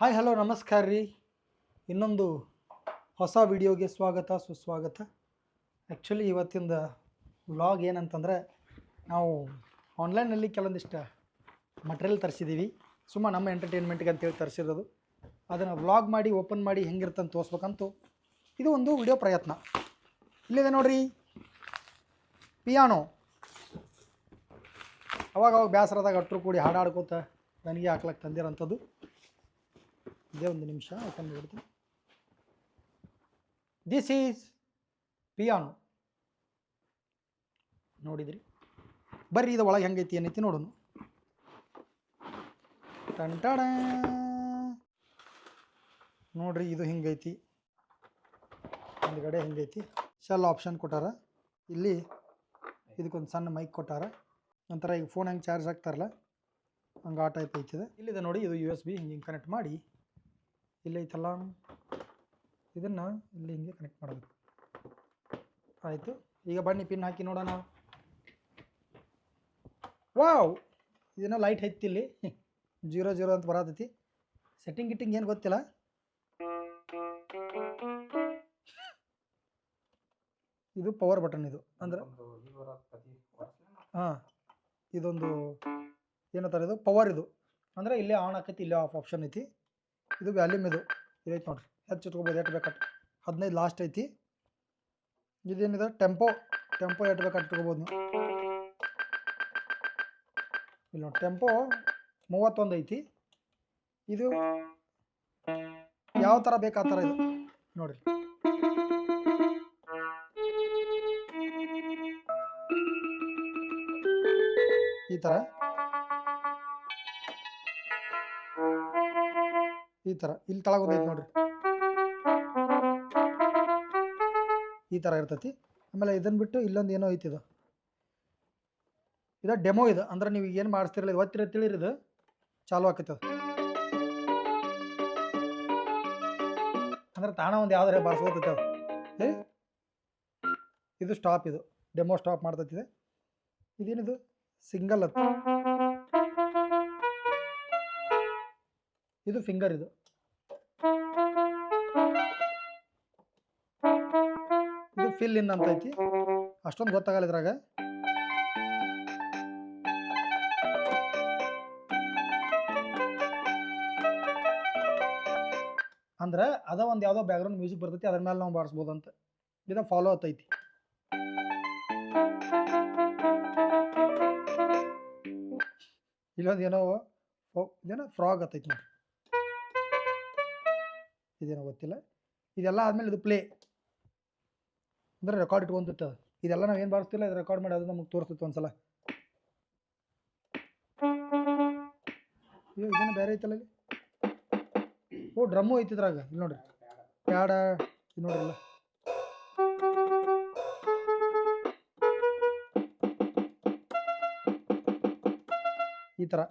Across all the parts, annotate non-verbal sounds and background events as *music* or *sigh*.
Hi hello ನಮಸ್ಕಾರ ರೀ ಇನ್ನೊಂದು ಹೊಸ ವಿಡಿಯೋಗೆ ಸ್ವಾಗತ ಸುಸ್ವಾಗತ ಆ್ಯಕ್ಚುಲಿ ಇವತ್ತಿಂದ ವ್ಲಾಗ್ ಏನಂತಂದರೆ ನಾವು ಆನ್ಲೈನಲ್ಲಿ ಕೆಲವೊಂದಿಷ್ಟು ಮಟ್ರಿಯಲ್ ತರಿಸಿದ್ದೀವಿ ಸುಮ್ಮ ನಮ್ಮ ಎಂಟರ್ಟೈನ್ಮೆಂಟ್ಗೆ ಅಂತೇಳಿ ತರಿಸಿರೋದು ಅದನ್ನು ವ್ಲಾಗ್ ಮಾಡಿ ಓಪನ್ ಮಾಡಿ ಹೆಂಗಿರ್ತಂತ ತೋರಿಸ್ಬೇಕಂತೂ ಇದು ಒಂದು ವಿಡಿಯೋ ಪ್ರಯತ್ನ ಇಲ್ಲಿದೆ ನೋಡ್ರಿ ಪಿಯಾನೋ ಅವಾಗ ಅವಾಗ ಬೇಸರದಾಗ ಅಟ್ರು ಕೂಡಿ ಹಾಡಾಡ್ಕೋತ ನನಗೆ ಹಾಕ್ಲಕ್ಕೆ ತಂದಿರೋಂಥದ್ದು. ಇದೇ ಒಂದು ನಿಮಿಷ ಓಪನ್ ಬಿಡ್ತೀನಿ ದಿಸ್ ಈಸ್ ಪಿಯಾನೋ ನೋಡಿದ್ರಿ? ಬರ್ರಿ, ಇದು ಒಳಗೆ ಹೆಂಗೈತಿ ಏನೈತಿ ನೋಡೋಣ. ಟಂಟಾಡ ನೋಡ್ರಿ, ಇದು ಹಿಂಗೈತಿ? ಹಿಂದ್ಗಡೆ ಹಿಂಗೈತಿ? ಶೆಲ್ ಆಪ್ಷನ್ ಕೊಟ್ಟಾರ. ಇಲ್ಲಿ ಇದಕ್ಕೊಂದು ಸಣ್ಣ ಮೈಕ್ ಕೊಟ್ಟಾರ. ಒಂಥರ ಈಗ ಫೋನ್ ಹೆಂಗೆ ಚಾರ್ಜ್ ಹಾಕ್ತಾರಲ್ಲ ಹಂಗೆ ಆ ಟೈಪ್ ಐತಿದೆ ಇಲ್ಲಿದೆ ನೋಡಿ ಇದು ಯು ಎಸ್ ಬಿ ಹಿಂಗೆ ಹಿಂಗೆ ಕನೆಕ್ಟ್ ಮಾಡಿ. ಇಲ್ಲೈತಲ್ಲ ಇದನ್ನು ಇಲ್ಲಿ ಹಿಂಗೆ ಕನೆಕ್ಟ್ ಮಾಡಬೇಕು. ಆಯಿತು ಈಗ ಬನ್ನಿ ಪಿನ್ ಹಾಕಿ ನೋಡೋಣ. ವಾವ್ ಇದನ್ನ ಲೈಟ್ ಐತಿ ಇಲ್ಲಿ. *laughs* ಜೀರೋ ಜೀರೋ ಅಂತ ಬರತೈತಿ. ಸೆಟ್ಟಿಂಗ್ ಗಿಟ್ಟಿಂಗ್ ಏನು ಗೊತ್ತಿಲ್ಲ. *laughs* ಇದು ಪವರ್ ಬಟನ್ ಇದು. ಅಂದ್ರೆ ಹಾಂ. ಇದೊಂದು ಏನಂತಾರೆ ಇದು? ಪವರ್ ಇದು. ಅಂದರೆ ಇಲ್ಲೇ ಆನ್ ಆಕೈತಿ, ಇಲ್ಲೇ ಆಫ್ ಆಪ್ಷನ್ ಐತಿ. ಇದು ವ್ಯಾಲ್ಯೂಮ್ ಇದು. ಇದೈತೆ ನೋಡಿರಿ. ಹೆಚ್ಚು ಇಟ್ಕೋಬೋದು ಎಷ್ಟು ಬೇಕಾಟ್ ಹದಿನೈದು ಲಾಸ್ಟ್ ಐತಿ. ಇದೇನಿದೆ? ಟೆಂಪೋ ಟೆಂಪೋ ಎಷ್ಟು ಬೇಕಾಟ್ ಇಟ್ಕೋಬೋದು ನೀವು. ಇಲ್ಲಿ ನೋಡಿ ಟೆಂಪೋ ಮೂವತ್ತೊಂದು ಐತಿ. ಇದು ಯಾವ ಥರ ಬೇಕಾ ಆ ಥರ ಇದು. ನೋಡಿರಿ. ಈ ಥರ ಈ ಥರ ಇಲ್ಲಿ ತಳಗ ಐತಿ ನೋಡ್ರಿ. ಈ ಥರ ಇರ್ತೈತಿ. ಆಮೇಲೆ ಇದನ್ನ ಬಿಟ್ಟು ಇಲ್ಲೊಂದು ಏನೋ ಐತಿ ಇದು. ಇದು ಡೆಮೋ ಇದು. ಅಂದ್ರೆ ನೀವು ಏನು ಮಾಡಿಸ್ತಿರಲ್ಲ ಇವತ್ತಿರ ಒತ್ತಿರ ತಿಳಿರಿ ಇದು. ಚಾಲು ಆಕೈತಿ ಅದು. ಅಂದ್ರೆ ತಾಣ ಒಂದು ಯಾವ್ದಾರೆ ಬಾರಿಸ್ಕೋತೈತೆ ಅದು. ಇದು ಸ್ಟಾಪ್ ಇದು. ಡೆಮೋ ಸ್ಟಾಪ್ ಮಾಡ್ತೈತಿದೆ ಇದೇನಿದು? ಸಿಂಗಲ್ ಅದು ಇದು ಫಿಂಗರ್ ಇದು. ಇದು ಫಿಲ್ ಇನ್ ಅಂತ ಐತಿ. ಅಷ್ಟೊಂದು ಗೊತ್ತಾಗಲ್ಲ ಇದ್ರಾಗ. ಅಂದ್ರೆ ಅದ ಒಂದು ಯಾವುದೋ ಬ್ಯಾಕ್ಗ್ರೌಂಡ್ ಮ್ಯೂಸಿಕ್ ಬರ್ತೈತಿ, ಅದ್ರ ಮೇಲೆ ನಾವು ಬಾರಿಸ್ಬೋದು ಅಂತ ಇದು ಫಾಲೋ ಆತೈತಿ ಇಲ್ಲೊಂದು ಏನೋ ಇದೇನೋ ಫ್ರಾಗ್ ಆತೈತಿ ನೋಡಿ. ಇದೇನೋ ಗೊತ್ತಿಲ್ಲ. ಇದೆಲ್ಲ ಆದಮೇಲೆ ಇದು ಪ್ಲೇ. ಅಂದ್ರೆ ರೆಕಾರ್ಡ್ ಇಟ್ಕೊಂತಿರ್ತದೆ ಇದೆಲ್ಲ ನಾವು ಏನು ಬಾರಿಸ್ತಿಲ್ಲ, ಇದು ರೆಕಾರ್ಡ್ ಮಾಡಿ ಅದು ನಮಗೆ ತೋರಿಸ್ತೈತೆ ಒಂದ್ಸಲ. ಅಯ್ಯೋ, ಇದೇನು ಬೇರೆ ಐತಲ್ಲ ಓ, ಡ್ರಮ್ಮು ಐತಿದ್ರಾಗ ಇಲ್ಲಿ ನೋಡ್ರಿ. ಪ್ಯಾಡ. ಇದು ನೋಡ್ರಿ ಈ ಥರ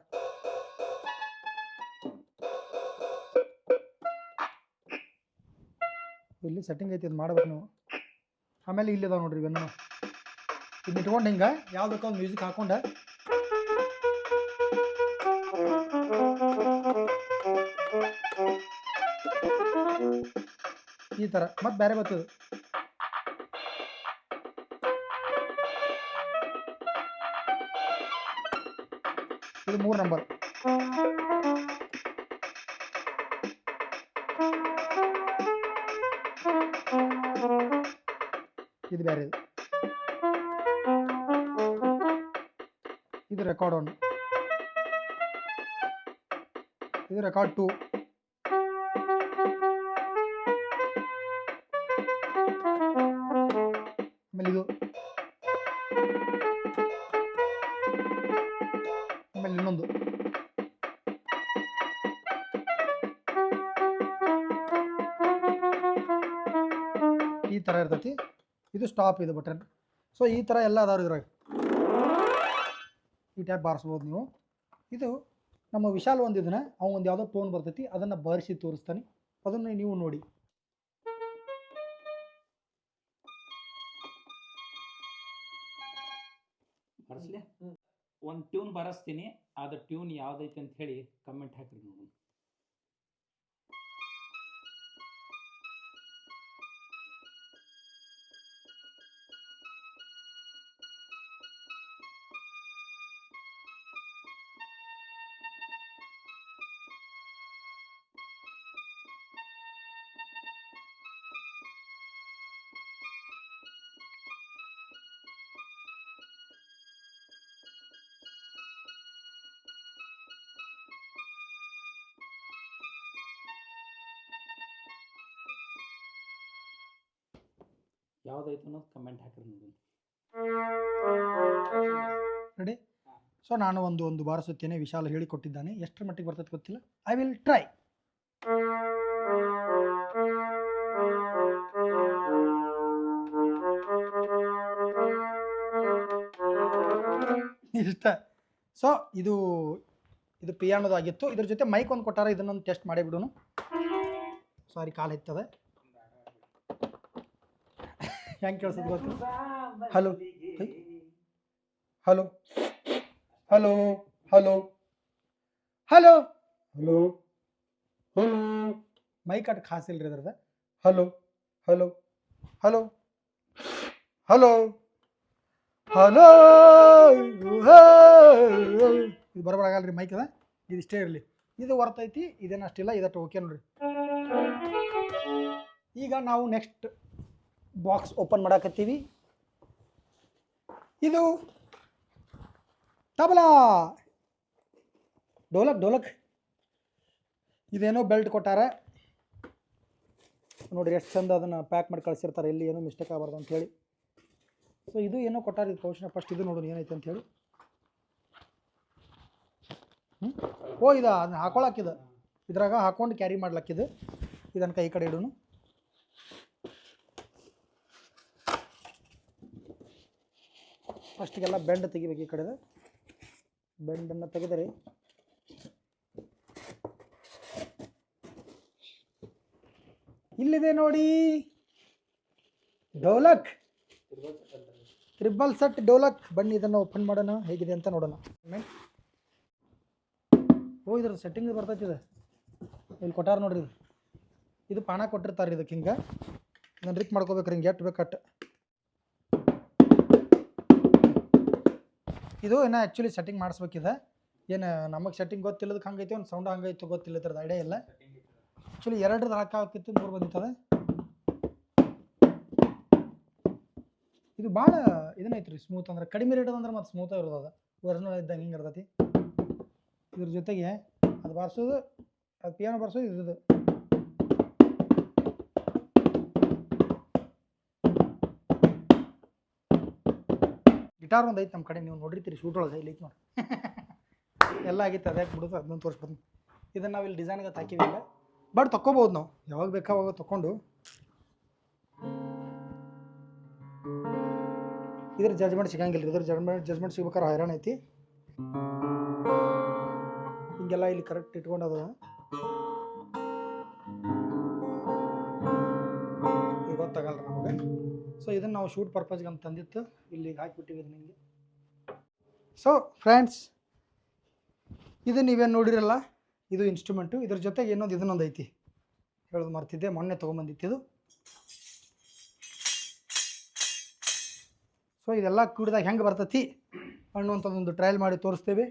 ಇಲ್ಲಿ ಸೆಟ್ಟಿಂಗ್ ಐತಿ ಇದು ಮಾಡ್ಬೇಕು ನೀವು. ಆಮೇಲೆ ಇಲ್ಲಿ ಇದಾವೆ ನೋಡ್ರಿ ಇವೆಲ್ಲ ಇದನ್ನ ಇಟ್ಕೊಂಡು ಹಿಂಗೆ, ಯಾವ್ದಕ್ಕ ಒಂದು ಮ್ಯೂಸಿಕ್ ಹಾಕೊಂಡ. ಈ ಥರ ಮತ್ತೆ ಬೇರೆ ಬರ್ತದೆ? ಇದು ಮೂರು ನಂಬರ್ ಇದು ಬೇರೆ ಇದು ಇದು ರೆಕಾರ್ಡ್ ಒನ್ ಇದು ರೆಕಾರ್ಡ್ ಟೂ ಆಮೇಲೆ ಇನ್ನೊಂದು ಈ ಥರ ಇರ್ತೈತಿ. ಇದು ಸ್ಟಾಪ್ ಇದು ಬಟನ್ ಸೊ ಈ ಥರ ಎಲ್ಲ ಅದಾವ್ರಿ ಇದ್ರಾಗ ಈ ಟ್ಯಾಪ್ ಬಾರಿಸ್ಬೋದು ನೀವು. ಇದು ನಮ್ಮ ವಿಶಾಲ್ ಒಂದು ಇದನ್ನ ಅವ್ನು ಒಂದು ಯಾವುದೋ ಟೋನ್ ಬರ್ತೈತಿ, ಅದನ್ನು ಬಾರಿಸಿ ತೋರಿಸ್ತಾನೆ. ಅದನ್ನು ನೀವು ನೋಡಿ. ಮಾಡಿಸ್ಲಿ? ಒಂದು ಟ್ಯೂನ್ ಬರೆಸ್ತೀನಿ ಅದು ಟ್ಯೂನ್ ಯಾವ್ದೈತೆ ಅಂತ ಹೇಳಿ ಕಮೆಂಟ್ ಹಾಕ್ರಿ ನೋಡೋಣ ಯಾವ್ದೈತೆ ಅನ್ನೋದು ಕಮೆಂಟ್ ಹಾಕ್ರಿ ನೋಡಿ ರೆಡಿ ಸೊ ನಾನು ಒಂದು ಒಂದು ಬಾರಿಸುತ್ತೇನೆ ವಿಶಾಲ ಹೇಳಿಕೊಟ್ಟಿದ್ದಾನೆ. ಎಷ್ಟರ ಮಟ್ಟಿಗೆ ಬರ್ತದೆ ಗೊತ್ತಿಲ್ಲ. ಐ ವಿಲ್ ಟ್ರೈ ಇಷ್ಟ. ಸೊ ಇದು ಇದು ಪಿಯಾನೋದಾಗಿತ್ತು. ಇದ್ರ ಜೊತೆ ಮೈಕ್ ಒಂದು ಕೊಟ್ಟಾರ, ಇದನ್ನೊಂದು ಟೆಸ್ಟ್ ಮಾಡಿಬಿಡೋಣ ಸಾರಿ ಕಾಲು ಹೆತ್ತದೆ ಹೆಂಗೆ ಕೇಳಿಸೋದು ಗೊತ್ತು hello hello hello hello hello hello hello mic at ಖಾಸ್ ಇಲ್ರಿ ಅದ್ರದ hello hello hello hello hello ಇದು ಬರಬರ ರೀ ಮೈಕ್ ಅದ ಇದು ಇಷ್ಟೇ ಇರಲಿ ಇದು ಹೊರ್ತೈತಿ ಇದೇನು ಅಷ್ಟಿಲ್ಲ ಇದಟ್ಟು ಓಕೆ ನೋಡ್ರಿ ಈಗ ನಾವು ನೆಕ್ಸ್ಟ್ ಬಾಕ್ಸ್ ಓಪನ್ ಮಾಡಾಕತ್ತೀವಿ. ಇದು ತಬಲಾ. ಡೋಲಕ್ ಡೋಲಕ್. ಇದೇನೋ ಬೆಲ್ಟ್ ಕೊಟ್ಟಾರ. ನೋಡಿರಿ ಎಷ್ಟು ಚಂದ ಅದನ್ನು ಪ್ಯಾಕ್ ಮಾಡಿ ಕಳಿಸಿರ್ತಾರೆ. ಎಲ್ಲಿ ಏನೋ ಮಿಸ್ಟೇಕ್ ಆಗಬಾರ್ದು ಅಂತ ಹೇಳಿ. ಸೊ ಇದು ಏನೋ ಕೊಟ್ಟಾರ ಇದು ಪೌಷಣ ಫಸ್ಟ್ ಇದು ನೋಡೋಣ ಏನೈತೆ ಅಂತ ಹೇಳಿ. ಹ್ಞೂ ಓ, ಇದು ಅದನ್ನ ಹಾಕೊಳಕ್ಕಿದೆ ಇದ್ರಾಗ ಹಾಕೊಂಡು ಕ್ಯಾರಿ ಮಾಡ್ಲಕ್ಕಿದೆ ಇದನ್ನು ಕೈ ಕಡೆ ಇಡೋನು. ಫಸ್ಟಿಗೆಲ್ಲ ಬೆಂಡ್ ತೆಗಿಬೇಕು ಈ ಕಡೆದು. ಬೆಂಡನ್ನು ತೆಗೆದರೆ ಇಲ್ಲಿದೆ ನೋಡಿ. ಡೋಲಕ್. Triple set dholak. ಬನ್ನಿ ಇದನ್ನು ಓಪನ್ ಮಾಡೋಣ. ಹೇಗಿದೆ ಅಂತ ನೋಡೋಣ. ಓ ಇದ್ರ ಸೆಟ್ಟಿಂಗ್ ಬರ್ತೈತಿ ಇದು. ಇಲ್ಲಿ ಕೊಟ್ಟಾರ ನೋಡ್ರಿ ಇದು. ಪಾಣ ಕೊಟ್ಟಿರ್ತಾರೆ ಇದಕ್ಕೆ ಹಿಂಗೆ. ನಾನು ರಿಕ್ ಮಾಡ್ಕೋಬೇಕ್ರಿ ಹಿಂಗೆ. ಎಟ್ಟು ಬೇಕಟ್ ಇದು ಇನ್ನು ಆ್ಯಕ್ಚುಲಿ ಸೆಟ್ಟಿಂಗ್ ಮಾಡಿಸ್ಬೇಕಿದೆ? ಏನು ನಮಗೆ ಸೆಟ್ಟಿಂಗ್ ಗೊತ್ತಿಲ್ಲದಕ್ಕೆ ಹಂಗೈತಿ, ಒಂದು ಸೌಂಡ್ ಹಂಗೈತು ಗೊತ್ತಿಲ್ಲ ಇದ್ರದ್ದು ಐಡಿಯಾ ಇಲ್ಲ. ಆ್ಯಕ್ಚುಲಿ ಎರಡರದ್ದು ಹಾಕಾಕಿತ್ತು ಮೂರು ಬಂದಿತ್ತದ. ಇದು ಭಾಳ ಇದನ್ನೈತೆ ರೀ ಸ್ಮೂತ್ ಅಂದ್ರೆ, ಕಡಿಮೆ ರೇಟ್ ಅಂದ್ರೆ ಮತ್ತು ಸ್ಮೂತ್ ಇರೋದು ಒರಿಜಿನಲ್ ಇದ್ದಂಗೆ ಹಿಂಗೆ ಇರ್ತೈತಿ. ಇದ್ರ ಜೊತೆಗೆ ಅದು ಬಾರಿಸೋದು, ಅದು ಪಿಯಾನೋ ಬಾರಿಸೋದು ಇದ್ರದ್ದು ಗಿಟಾರ್ ಒಂದು ಐತೆ ನಮ್ಮ ಕಡೆ, ನೀವು ನೋಡಿರ್ತೀರಿ ಶೂಟ್ ಒಳಗೆ ಇಲ್ಲಿ ನೋಡಿ. ಎಲ್ಲ ಆಗಿತ್ತು ಅದೇ ಬಿಡುತ್ತೆ ಅದನ್ನ ತೋರಿಸ್ಬೋದು ಇದನ್ನು ನಾವು ಇಲ್ಲಿ ಡಿಸೈನ್ಗೆ ಹಾಕಿವಿ ಈಗ. ಬಟ್ ತೊಗೋಬೋದು ನಾವು. ಯಾವಾಗ ಬೇಕಾವಾಗ ತಗೊಂಡು ಇದ್ರ ಜಜ್ಮೆಂಟ್ ಸಿಗಂಗಿಲ್ಲ ಇದ್ರ ಜಜ್ಮೆಂಟ್ ಜಜ್ಮೆಂಟ್ ಸಿಗ್ಬೇಕಾದ್ರೆ ಹೈರಾಣ ಐತಿ. ಹಿಂಗೆಲ್ಲ ಇಲ್ಲಿ ಕರೆಕ್ಟ್ ಇಟ್ಕೊಂಡದ. ಅದ ಗೊತ್ತಾಗಲ್ಲ ನಮಗೆ ಸೊ ಇದನ್ನು ನಾವು ಶೂಟ್ ಪರ್ಪಸ್ಗೆ ಅಂತ ತಂದಿತ್ತು. ಇಲ್ಲಿಗೆ ಹಾಕಿಬಿಟ್ಟಿವಿ ನಿಮಗೆ ಸೊ ಫ್ರೆಂಡ್ಸ್ ಇದು ನೀವೇನು ನೋಡಿರಲ್ಲ, ಇದು ಇನ್ಸ್ಟ್ರೂಮೆಂಟು ಇದ್ರ ಜೊತೆಗೆ ಇನ್ನೊಂದು ಇದನ್ನೊಂದು ಐತಿ. ಹೇಳೋದು ಮರ್ತಿದ್ದೆ, ಮೊನ್ನೆ ತೊಗೊಂಬಂದಿತ್ತು ಇದು. ಸೊ ಇದೆಲ್ಲ ಕೂಡಿದಾಗ ಹೆಂಗೆ ಬರ್ತತಿ? ಅನ್ನುವಂಥದ್ದೊಂದು ಟ್ರಯಲ್ ಮಾಡಿ ತೋರಿಸ್ತೇವೆ.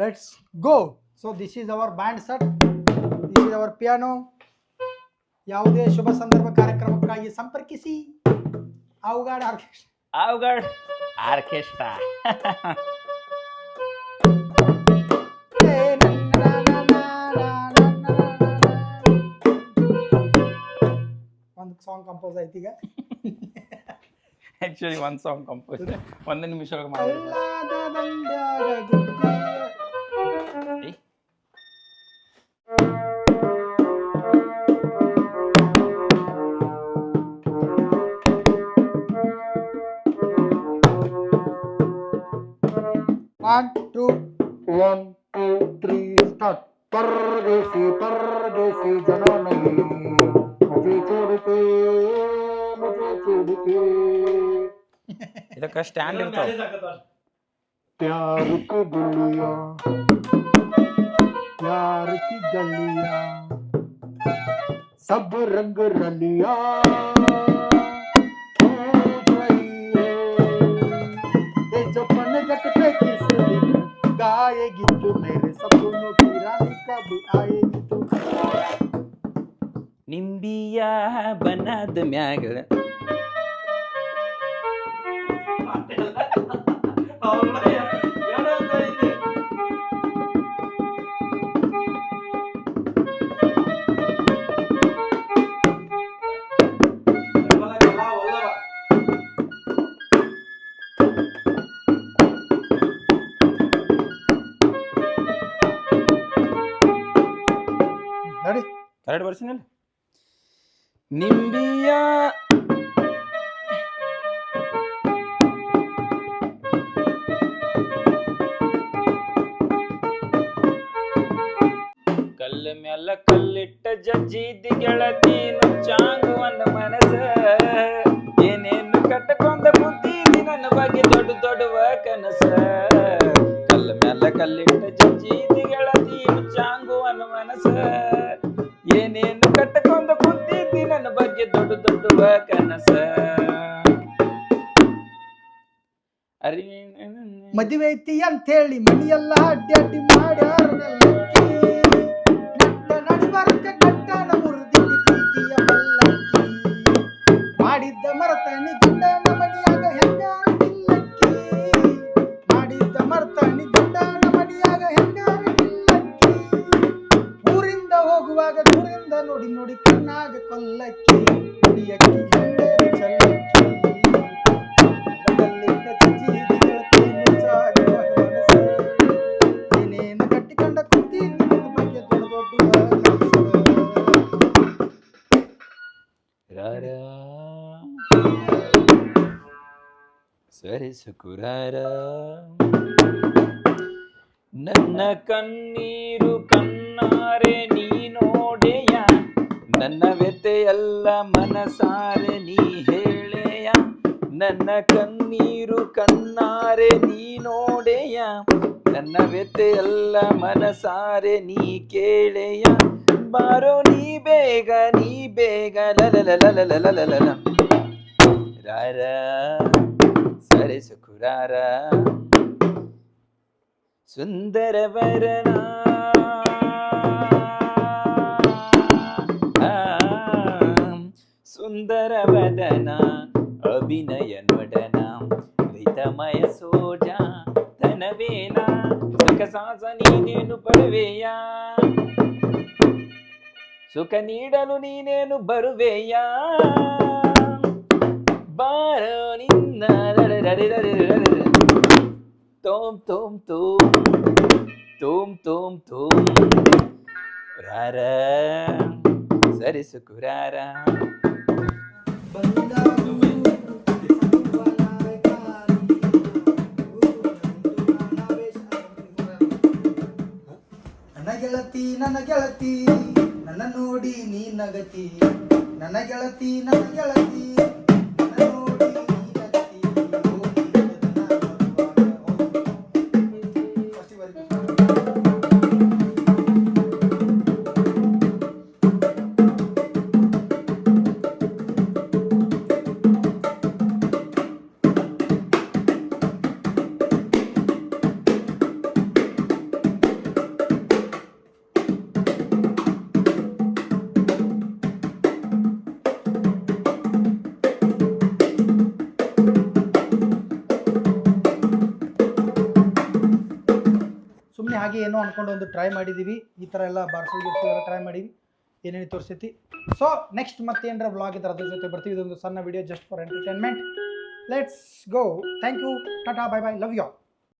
Let's go so this is our band set this is our piano ಯಾವುದೇ ಶುಭ ಸಂದರ್ಭ ಕಾರ್ಯಕ್ರಮಕ್ಕಾಗಿ ಸಂಪರ್ಕಿಸಿ ಅವುಗಾಡ ಆರ್ಕೆಸ್ಟ್ರಾ ಅವಗಡ್ ಆರ್ಕೆಸ್ಟ್ರಾ ಒಂದು ಸಾಂಗ್ ಕಂಪೋಸ್ ಆಯ್ತು ಈಗ ಆ್ಯಕ್ಚುಲಿ ಒಂದು ಸಾಂಗ್ ಕಂಪೋಸ್ ಒಂದು ನಿಮಿಷ ಒಳಗೆ ಮಾಡಿ ಅಲ್ಲಾದ ದಂಡ್ಯಾಗ ಗುದ್ದೆ. One, two, one, two, three, start. परदेसी परदेसी जना नहीं मुझे छोड़ के मुझे छोड़ के ಇದಕ್ಕೆ ಸ್ಟ್ಯಾಂಡ್ ಇರ್ತಾವ प्यार की गलिया प्यार की गलिया सब रंग रलिया गाएगी तू मेरे सपनों की रानी कब आएगी तू ನಿಂಬಿಯ ಬನದ ಮ್ಯಾಗ ಬರ್ಸಿನಲ್ಲ ನಿಂಬಿಯ. ಕಲ್ಲ ಮ್ಯಾಲ ಕಲ್ಲಿಟ್ಟ ಜಜ್ಜಿದ್ದಿ ಗೆಳತೀನು ಚಾಂಗುವನ್ನ ಮನಸ ಏನೇನು ಕಟ್ಟಕೊಂಡ ಕುಂತೀನಿ ನನ್ನ ಬಗ್ಗೆ ದೊಡ್ಡ ದೊಡ್ಡವ ಕನಸ. ಕಲ್ಲ ಮ್ಯಾಲ ಕಲ್ಲಿಟ್ಟ ಜಜ್ಜಿದ್ದಿ ಗೆಳತೀನು ಚಾಂಗುವನ್ನ ಮನಸ ಏನೇನು ಕಟ್ಟಕೊಂಡು ಕುಂತಿದ್ದಿ? ನನ್ನ ಬಗ್ಗೆ ದೊಡ್ಡ ದೊಡ್ಡ ಕನಸ ಅರಿ ಮದುವೆ ಐತಿ ಅಂತ ಹೇಳಿ ಮನೆಯೆಲ್ಲ ಅಡ್ಡಿ ಅಡ್ಡಿ ಮಾಡ್ಯಾರ ನೋಡಿ ನೋಡಿ ಕಣ್ಣಾಗ ಕೊಲ್ಲಕ್ಕಿ, ಕುಡಿಯಕ್ಕಿ. ಏನೇನು ಕಟ್ಟಿಕೊಂಡ ನಿನ್ನ ಬಗ್ಗೆ. ಸರಿ ಸುಕುರಾರ ನನ್ನ ಕಣ್ಣೀರು ಕಣ್ಣಾರೆ ನೀ ನನ್ನ ವ್ಯತೆಯಲ್ಲ ಮನಸಾರೆ ನೀ ಹೇಳೆಯ. ನನ್ನ ಕಣ್ಣೀರು ಕಣ್ಣಾರೆ ನೀ ನೋಡೆಯ. ನನ್ನ ವ್ಯತೆಯಲ್ಲ ಮನಸಾರೆ ನೀ ಕೇಳೆಯ. ಬಾರೋ ನೀ ಬೇಗ ನೀ ಬೇಗ, ಲಲಲಲಲಲಲಲಲ. ರಾರ ಸರಿ ಸುಖುರಾರ ಸುಂದರವರನ ಸುಂದರವದನ ಅಭಿನಯ ನೊಡನ ರಿತಮಯ ಸೋಜ ತನವೇನ ಸುಖಸಾಸ ನೀನೇನು ಪಡುವೆಯ ಸುಖ ನೀಡಲು ನೀನೇನು ಬರುವೆಯ ಬಾರೋ ನಿನ್ನ ತೋಂ ತೋಂ ತೋಂ తూం తూం తూం రారా సరిసుకురారా ನನ್ನ ಗೆಳತಿ ನನ್ನ ಗೆಳತಿ ನನ್ನ ನೋಡಿ ನೀ ನಗತಿ. ನನ್ನ ಗೆಳತಿ ನನ್ನ ಗೆಳತಿ. ಏನೋ ಅನ್ಕೊಂಡು ಒಂದು ಟ್ರೈ ಮಾಡಿದ್ದೀವಿ ಈ ಥರ ಎಲ್ಲ ಗಿರ್ಸೋದು ಎಲ್ಲ ಟ್ರೈ ಮಾಡೀವಿ ಏನೇನು ತೋರಿಸೈತಿ? ಸೊ ನೆಕ್ಸ್ಟ್ ಮತ್ತೆ ಏನಾರ ಬ್ಲಾಗ್ ಇದ್ರೆ ಅದ್ರ ಜೊತೆ ಬರ್ತೀವಿ. ಇದೊಂದು ಸಣ್ಣ video just for entertainment let's go thank you tata bye bye love you